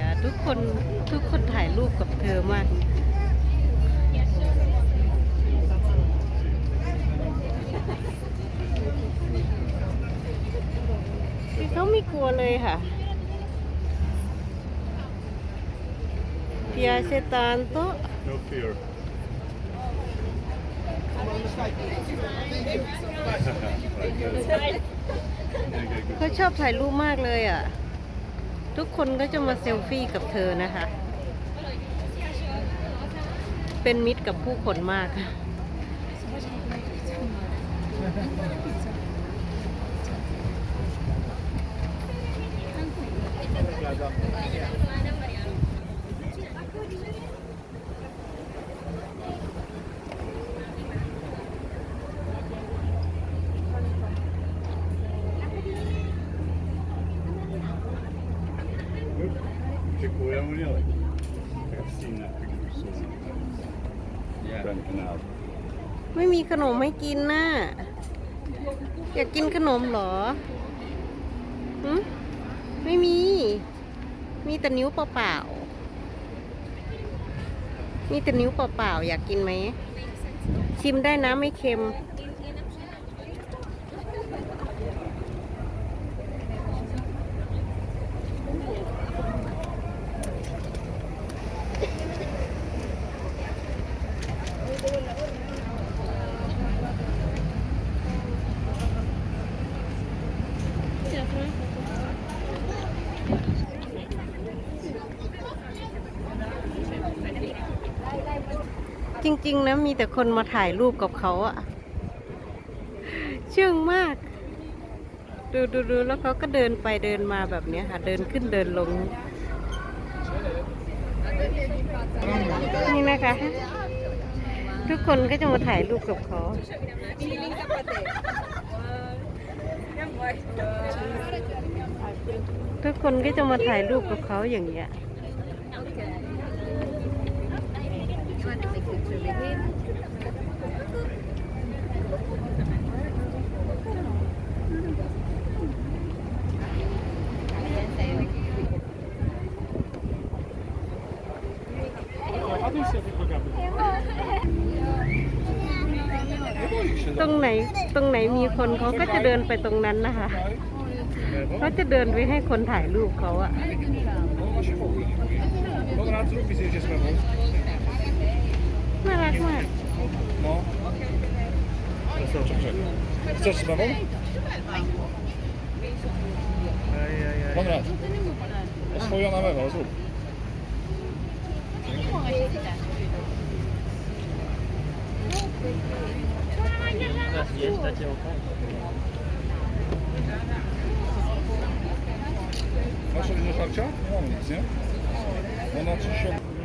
อะ ทุกคนทุกคนถ่ายรูปกับเธอมากคือเขาไม่กลัวเลยค่ะ Piace tanto No fear. Like เขาชอบถ่ายรูปมากเลยอะ ทุกคนก็จะมาเซลฟี่กับเธอนะคะ เป็นมิตรกับผู้คนมาก Che vogliamo dire? I've seen that picture so many times. Yeah. Grand Canal. ไม่มีขนมให้กินน่ะ อยากกินขนมเหรอหึไม่มี มีแต่นิ้วเปล่าๆมีแต่นิ้วเปล่าๆอยากกินไหม ชิมได้นะไม่เค็ม จริง ๆ นะ มีแต่คนมาถ่ายรูปกับเขาอะเชื่องมาก ดูดูดูแล้วเขาก็เดินไปเดินมาแบบนี้ค่ะ เดินขึ้นเดินลง นี่นะคะ ทุกคนก็จะมาถ่ายรูปกับเขา ทุกคนก็จะมาถ่ายรูปกับเขาอย่างเงี้ย ตรงไหนตรงไหนมีคนเขาก็จะเดินไปตรงนั้นนะคะเขาจะเดินไปให้คนถ่ายรูปเขาอะ Nog een aantal visitjes met ons. น่ารักมาก No. Dat zou ik zeggen. Zet ze met ons. Konrad. Dat is voor Я, кстати, его Ваша не харча? Помните? Вона чи що?